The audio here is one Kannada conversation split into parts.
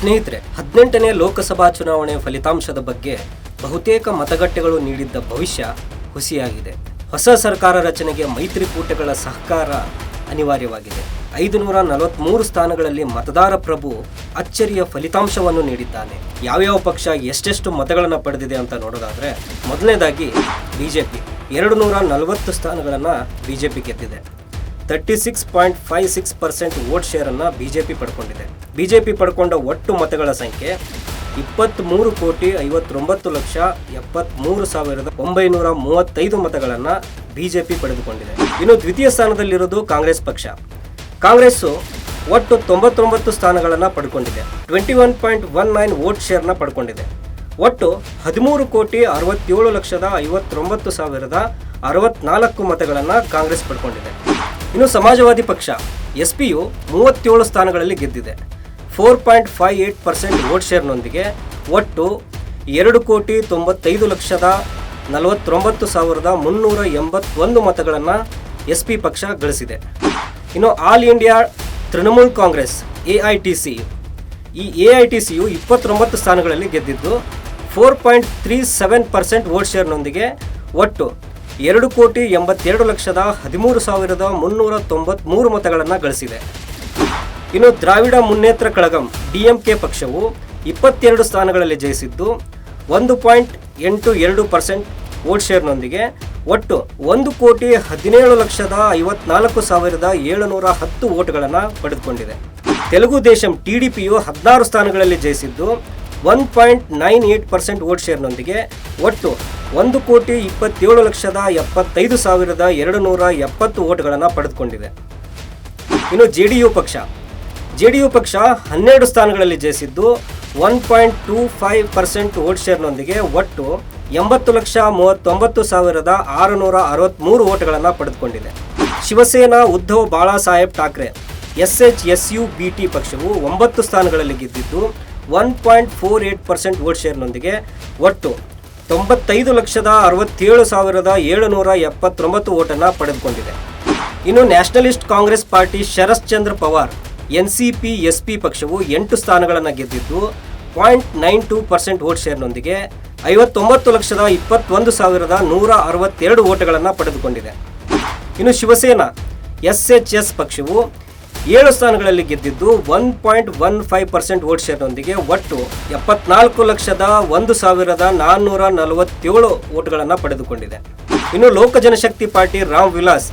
ಸ್ನೇಹಿತರೆ, ಹದಿನೆಂಟನೇ ಲೋಕಸಭಾ ಚುನಾವಣೆ ಫಲಿತಾಂಶದ ಬಗ್ಗೆ ಬಹುತೇಕ ಮತಗಟ್ಟೆಗಳು ನೀಡಿದ್ದ ಭವಿಷ್ಯ ಹುಸಿಯಾಗಿದೆ. ಹೊಸ ಸರ್ಕಾರ ರಚನೆಗೆ ಮೈತ್ರಿಕೂಟಗಳ ಸಹಕಾರ ಅನಿವಾರ್ಯವಾಗಿದೆ. ಐದು ನೂರ ಸ್ಥಾನಗಳಲ್ಲಿ ಮತದಾರ ಪ್ರಭು ಅಚ್ಚರಿಯ ಫಲಿತಾಂಶವನ್ನು ನೀಡಿದ್ದಾನೆ. ಯಾವ್ಯಾವ ಪಕ್ಷ ಎಷ್ಟೆಷ್ಟು ಮತಗಳನ್ನು ಪಡೆದಿದೆ ಅಂತ ನೋಡೋದಾದ್ರೆ, ಮೊದಲನೇದಾಗಿ ಬಿಜೆಪಿ. ಎರಡು ನೂರ ನಲವತ್ತು ಸ್ಥಾನಗಳನ್ನು ಬಿಜೆಪಿ ಗೆದ್ದಿದೆ. Thirty six point five six percent vote ಶೇರನ್ನು BJP ಪಡ್ಕೊಂಡಿದೆ. ಬಿಜೆಪಿ ಪಡ್ಕೊಂಡ ಒಟ್ಟು ಮತಗಳ ಸಂಖ್ಯೆ ಇಪ್ಪತ್ತ್ಮೂರು ಕೋಟಿ ಐವತ್ತೊಂಬತ್ತು ಲಕ್ಷ ಎಪ್ಪತ್ತ್ಮೂರು ಸಾವಿರದ ಒಂಬೈನೂರ ಮೂವತ್ತೈದು ಮತಗಳನ್ನು ಬಿಜೆಪಿ ಪಡೆದುಕೊಂಡಿದೆ. ಇನ್ನು ದ್ವಿತೀಯ ಸ್ಥಾನದಲ್ಲಿರೋದು ಕಾಂಗ್ರೆಸ್ ಪಕ್ಷ. ಕಾಂಗ್ರೆಸ್ಸು ಒಟ್ಟು ತೊಂಬತ್ತೊಂಬತ್ತು ಸ್ಥಾನಗಳನ್ನು ಪಡ್ಕೊಂಡಿದೆ. Twenty one point one nine vote ಶೇರ್ನ ಪಡ್ಕೊಂಡಿದೆ. ಒಟ್ಟು ಹದಿಮೂರು ಕೋಟಿ ಅರವತ್ತೇಳು ಲಕ್ಷದ ಐವತ್ತೊಂಬತ್ತು ಸಾವಿರದ ಅರವತ್ನಾಲ್ಕು ಮತಗಳನ್ನು ಕಾಂಗ್ರೆಸ್ ಪಡ್ಕೊಂಡಿದೆ. ಇನ್ನು ಸಮಾಜವಾದಿ ಪಕ್ಷ ಎಸ್ ಪಿಯು ಮೂವತ್ತೇಳು ಸ್ಥಾನಗಳಲ್ಲಿ ಗೆದ್ದಿದೆ. Four point five eight percent vote ಶೇರ್ನೊಂದಿಗೆ ಒಟ್ಟು ಎರಡು ಕೋಟಿ ತೊಂಬತ್ತೈದು ಲಕ್ಷದ ನಲವತ್ತೊಂಬತ್ತು ಸಾವಿರದ ಮುನ್ನೂರ ಎಂಬತ್ತೊಂದು ಮತಗಳನ್ನು ಎಸ್ ಪಿ ಪಕ್ಷ ಗಳಿಸಿದೆ. ಇನ್ನು all India Trinamool Congress, A I T C, ಈ ಎ ಐ ಟಿ ಸಿಯು ಇಪ್ಪತ್ತೊಂಬತ್ತು ಸ್ಥಾನಗಳಲ್ಲಿ ಗೆದ್ದಿದ್ದು, four point three seven percent vote ಶೇರ್ನೊಂದಿಗೆ ಒಟ್ಟು ಎರಡು ಕೋಟಿ ಎಂಬತ್ತೆರಡು ಲಕ್ಷದ ಹದಿಮೂರು ಸಾವಿರದ ಮುನ್ನೂರ ತೊಂಬತ್ತ್ಮೂರು ಮತಗಳನ್ನು ಗಳಿಸಿದೆ. ಇನ್ನು ದ್ರಾವಿಡ ಮುನ್ನೇತ್ರ ಕಳಗಂ ಡಿಎಂಕೆ ಪಕ್ಷವು ಇಪ್ಪತ್ತೆರಡು ಸ್ಥಾನಗಳಲ್ಲಿ ಜಯಿಸಿದ್ದು, ಒಂದು ಪಾಯಿಂಟ್ ಎಂಟು ಎರಡು ಪರ್ಸೆಂಟ್ ವೋಟ್ ಶೇರ್ನೊಂದಿಗೆ ಒಟ್ಟು ಒಂದು ಕೋಟಿ ಹದಿನೇಳು ಲಕ್ಷದ ಐವತ್ನಾಲ್ಕು ಸಾವಿರದ ಏಳುನೂರ ಹತ್ತು ವೋಟ್ಗಳನ್ನು ಪಡೆದುಕೊಂಡಿದೆ. ತೆಲುಗು ದೇಶಂ ಟಿಡಿಪಿಯು ಹದಿನಾರು ಸ್ಥಾನಗಳಲ್ಲಿ ಜಯಿಸಿದ್ದು one point nine eight percent vote ಶೇರ್ನೊಂದಿಗೆ ಒಟ್ಟು ಒಂದು ಕೋಟಿ ಇಪ್ಪತ್ತೇಳು ಲಕ್ಷದ ಎಪ್ಪತ್ತೈದು ಸಾವಿರದ ಎರಡು ನೂರ ಎಪ್ಪತ್ತು ವೋಟ್ಗಳನ್ನು ಪಡೆದುಕೊಂಡಿದೆ. ಇನ್ನು ಜೆ ಡಿ ಯು ಪಕ್ಷ. ಜೆ ಡಿ ಯು ಪಕ್ಷ ಹನ್ನೆರಡು ಸ್ಥಾನಗಳಲ್ಲಿ ಜಯಿಸಿದ್ದು one point two five percent vote ಶೇರ್ನೊಂದಿಗೆ ಒಟ್ಟು ಎಂಬತ್ತು ಲಕ್ಷ ಮೂವತ್ತೊಂಬತ್ತು ಸಾವಿರದ ಆರುನೂರ ಅರವತ್ತ್ಮೂರು ವೋಟ್ಗಳನ್ನು ಪಡೆದುಕೊಂಡಿದೆ. Shiv Sena Uddhav Bala Saheb Thackeray S H S U B T ಪಕ್ಷವು ಒಂಬತ್ತು ಸ್ಥಾನಗಳಲ್ಲಿ ಗೆದ್ದಿದ್ದು one point four eight percent vote ಶೇರ್ನೊಂದಿಗೆ ಒಟ್ಟು ತೊಂಬತ್ತೈದು ಲಕ್ಷದ ಅರವತ್ತೇಳು ಸಾವಿರದ ಏಳುನೂರ ಎಪ್ಪತ್ತೊಂಬತ್ತು ಓಟನ್ನು ಪಡೆದುಕೊಂಡಿದೆ. ಇನ್ನು Nationalist Congress Party Sharad Chandra Pawar N C P S P ಪಕ್ಷವು ಎಂಟು ಸ್ಥಾನಗಳನ್ನು ಗೆದ್ದಿದ್ದು, point nine two percent vote ಶೇರ್ನೊಂದಿಗೆ ಐವತ್ತೊಂಬತ್ತು ಲಕ್ಷದ ಇಪ್ಪತ್ತೊಂದು ಸಾವಿರದ ನೂರ ಅರವತ್ತೆರಡು ಓಟುಗಳನ್ನು ಪಡೆದುಕೊಂಡಿದೆ. ಇನ್ನು ಶಿವಸೇನಾ ಎಸ್ ಎಚ್ ಎಸ್ ಪಕ್ಷವು ಏಳು ಸ್ಥಾನಗಳಲ್ಲಿ ಗೆದ್ದಿದ್ದು one point one five percent vote ಶೇರ್ನೊಂದಿಗೆ ಒಟ್ಟು ಎಪ್ಪತ್ನಾಲ್ಕು ಲಕ್ಷದ ಒಂದು ಸಾವಿರದ ನಾನ್ನೂರ ನಲವತ್ತೇಳು ವೋಟ್ಗಳನ್ನು ಪಡೆದುಕೊಂಡಿದೆ. ಇನ್ನು Lok Janshakti Party Ram Vilas,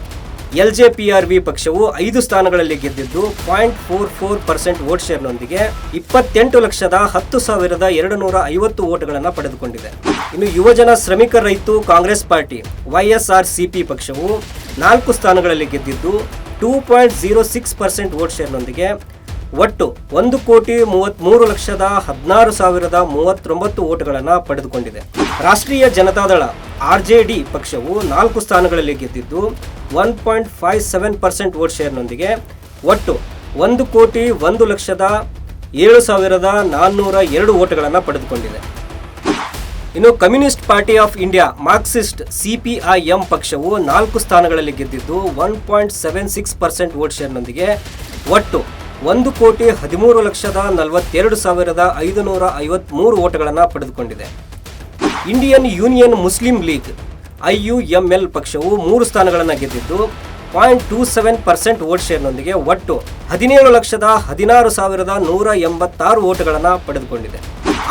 L J P R V ಪಕ್ಷವು ಐದು ಸ್ಥಾನಗಳಲ್ಲಿ ಗೆದ್ದಿದ್ದು point four four percent vote ಶೇರ್ನೊಂದಿಗೆ ಇಪ್ಪತ್ತೆಂಟು ಲಕ್ಷದ ಹತ್ತು ಸಾವಿರದ ಎರಡು ನೂರ ಐವತ್ತು ವೋಟ್ಗಳನ್ನು ಪಡೆದುಕೊಂಡಿದೆ. ಇನ್ನು Yuvajana Shramika Rythu Congress Party YSR CP ಪಕ್ಷವು ನಾಲ್ಕು ಸ್ಥಾನಗಳಲ್ಲಿ ಗೆದ್ದಿದ್ದು two point zero six percent vote ಶೇರ್ನೊಂದಿಗೆ ಒಟ್ಟು ಒಂದು ಕೋಟಿ ಮೂವತ್ತ್ಮೂರು ಲಕ್ಷದ ಹದಿನಾರು ಸಾವಿರದ ಮೂವತ್ತೊಂಬತ್ತು ಓಟ್ಗಳನ್ನು ಪಡೆದುಕೊಂಡಿದೆ. ರಾಷ್ಟ್ರೀಯ ಜನತಾದಳ ಆರ್ ಜೆ ಡಿ ಪಕ್ಷವು ನಾಲ್ಕು ಸ್ಥಾನಗಳಲ್ಲಿ ಗೆದ್ದಿದ್ದು one point five seven percent vote ಶೇರ್ನೊಂದಿಗೆ ಒಟ್ಟು ಒಂದು ಕೋಟಿ ಒಂದು ಲಕ್ಷದ ಏಳು ಸಾವಿರದ ನಾನ್ನೂರ ಎರಡು ಓಟ್ಗಳನ್ನು ಪಡೆದುಕೊಂಡಿದೆ. ಇನ್ನು Communist Party of India, Marxist CPIM ಪಕ್ಷವು ನಾಲ್ಕು ಸ್ಥಾನಗಳಲ್ಲಿ ಗೆದ್ದಿದ್ದು one point seven six percent vote ಶೇರ್ನೊಂದಿಗೆ ಒಟ್ಟು ಒಂದು ಕೋಟಿ ಹದಿಮೂರು ಲಕ್ಷದ ನಲವತ್ತೆರಡು ಸಾವಿರದ ಐದುನೂರ ಐವತ್ಮೂರು ವೋಟ್ಗಳನ್ನು ಪಡೆದುಕೊಂಡಿದೆ. Indian Union Muslim League I U M L ಪಕ್ಷವು ಮೂರು ಸ್ಥಾನಗಳನ್ನು ಗೆದ್ದಿದ್ದು point two seven percent vote ಶೇರ್ನೊಂದಿಗೆ ಒಟ್ಟು ಹದಿನೇಳು ಲಕ್ಷದ ಹದಿನಾರು ಸಾವಿರದ ನೂರ ಎಂಬತ್ತಾರು ಓಟ್ಗಳನ್ನು ಪಡೆದುಕೊಂಡಿದೆ.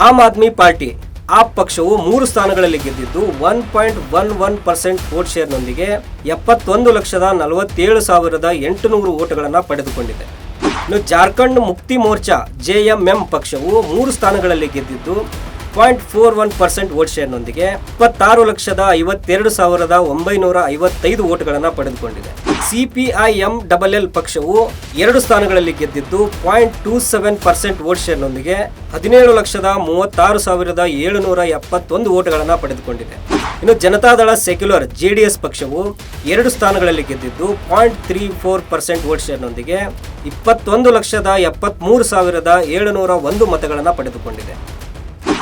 ಆಮ್ ಆದ್ಮಿ ಪಾರ್ಟಿ ಆಪ್ ಪಕ್ಷವು ಮೂರು ಸ್ಥಾನಗಳಲ್ಲಿ ಗೆದ್ದಿದ್ದು one point one one percent vote ಶೇರ್ನೊಂದಿಗೆ ಎಪ್ಪತ್ತೊಂದು ಲಕ್ಷದ ನಲವತ್ತೇಳು ಸಾವಿರದ ಎಂಟುನೂರು ವೋಟ್ಗಳನ್ನು ಪಡೆದುಕೊಂಡಿದೆ. ಇನ್ನು Jharkhand Mukti Morcha J M M ಪಕ್ಷವು ಮೂರು ಸ್ಥಾನಗಳಲ್ಲಿ ಗೆದ್ದಿದ್ದು point four one percent vote ಶೇರ್ನೊಂದಿಗೆ ಇಪ್ಪತ್ತಾರು ಲಕ್ಷದ ಐವತ್ತೆರಡು ಸಾವಿರದ ಒಂಬೈನೂರ ಐವತ್ತೈದು ವೋಟ್ಗಳನ್ನು ಪಡೆದುಕೊಂಡಿದೆ. ಸಿಪಿಐಎಂ ಡಬಲ್ ಎಲ್ ಪಕ್ಷವು ಎರಡು ಸ್ಥಾನಗಳಲ್ಲಿ ಗೆದ್ದಿದ್ದು point two seven percent vote ಶೇರ್ನೊಂದಿಗೆ ಹದಿನೇಳು ಲಕ್ಷದ ಮೂವತ್ತಾರು ಸಾವಿರದ ಏಳುನೂರ ಎಪ್ಪತ್ತೊಂದು ವೋಟ್ಗಳನ್ನು ಪಡೆದುಕೊಂಡಿದೆ. ಇನ್ನು ಜನತಾದಳ ಸೆಕ್ಯುಲರ್ ಜೆಡಿಎಸ್ ಪಕ್ಷವು ಎರಡು ಸ್ಥಾನಗಳಲ್ಲಿ ಗೆದ್ದಿದ್ದು point three four percent vote ಶೇರ್ನೊಂದಿಗೆ ಇಪ್ಪತ್ತೊಂದು ಲಕ್ಷದ ಎಪ್ಪತ್ತ್ಮೂರು ಸಾವಿರದ ಏಳುನೂರ ಒಂದು ಮತಗಳನ್ನು ಪಡೆದುಕೊಂಡಿದೆ.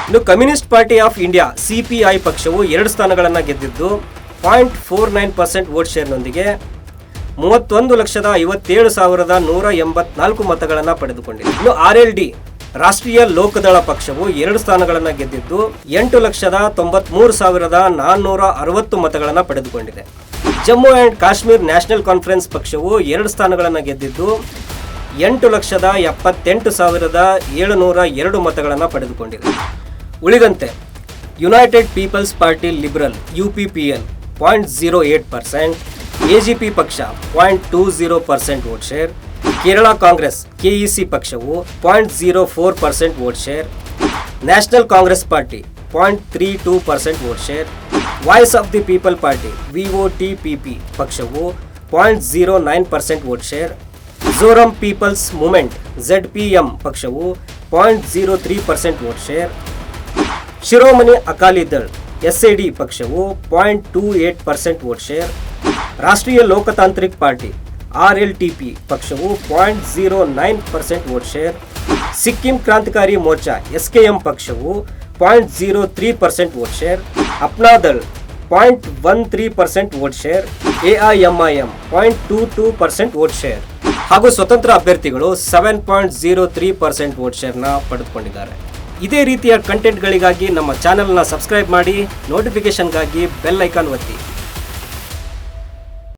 ಇನ್ನು Communist Party of India CPI ಪಕ್ಷವು ಎರಡು ಸ್ಥಾನಗಳನ್ನು ಗೆದ್ದಿದ್ದು point four nine percent vote ಶೇರ್ನೊಂದಿಗೆ ಮೂವತ್ತೊಂದು ಲಕ್ಷದ ಐವತ್ತೇಳು ಸಾವಿರದ ನೂರ ಎಂಬತ್ನಾಲ್ಕು ಮತಗಳನ್ನು ಪಡೆದುಕೊಂಡಿದೆ. ಇನ್ನು ಆರ್ ಎಲ್ ಡಿ, ರಾಷ್ಟ್ರೀಯ ಲೋಕದಳ ಪಕ್ಷವು ಎರಡು ಸ್ಥಾನಗಳನ್ನು ಗೆದ್ದಿದ್ದು, ಎಂಟು ಲಕ್ಷದ ತೊಂಬತ್ಮೂರು ಸಾವಿರದ ನಾನ್ನೂರ ಅರವತ್ತು ಮತಗಳನ್ನು ಪಡೆದುಕೊಂಡಿದೆ. Jammu and Kashmir National Conference ಪಕ್ಷವು ಎರಡು ಸ್ಥಾನಗಳನ್ನು ಗೆದ್ದಿದ್ದು, ಎಂಟು ಲಕ್ಷದ ಎಪ್ಪತ್ತೆಂಟು ಸಾವಿರದ ಏಳುನೂರ ಎರಡು ಮತಗಳನ್ನು ಪಡೆದುಕೊಂಡಿದೆ. ಉಳಿದಂತೆ United People's Party Liberal U P P L point zero eight percent A G P ಪಕ್ಷ point two zero percent vote share Kerala Congress KEC ಪಕ್ಷವು point zero four percent vote share National Congress Party point three two percent vote share Voice of the People Party V O T P P ಪಕ್ಷವು point zero nine percent vote share Zoram People's Movement Z P M ಪಕ್ಷವು point zero three percent vote share Shiromani Akali Dal S A D ಪಕ್ಷವು point two eight percent vote share ರಾಷ್ಟ್ರೀಯ Loktantrik party, R L T P ಪಕ್ಷವು point zero nine percent vote share, Sikkim ಕ್ರಾಂತಿಕಾರಿ ಮೋರ್ಚಾ ಎಸ್ ಕೆ ಎಂ ಪಕ್ಷವು point zero three percent vote share ಅಪ್ನಾದಳ್ point one three percent vote share, A I M I M point two two percent vote share. ಹಾಗೂ ಸ್ವತಂತ್ರ ಅಭ್ಯರ್ಥಿಗಳು seven point zero three percent vote ಶೇರ್ನ ಪಡೆದುಕೊಂಡಿದ್ದಾರೆ. ಇದೇ ರೀತಿಯ ಕಂಟೆಂಟ್ಗಳಿಗಾಗಿ ನಮ್ಮ ಚಾನೆಲ್ನ ಸಬ್ಸ್ಕ್ರೈಬ್ ಮಾಡಿ ನೋಟಿಫಿಕೇಷನ್ಗಾಗಿ ಬೆಲ್ ಐಕಾನ್ ಒತ್ತಿ.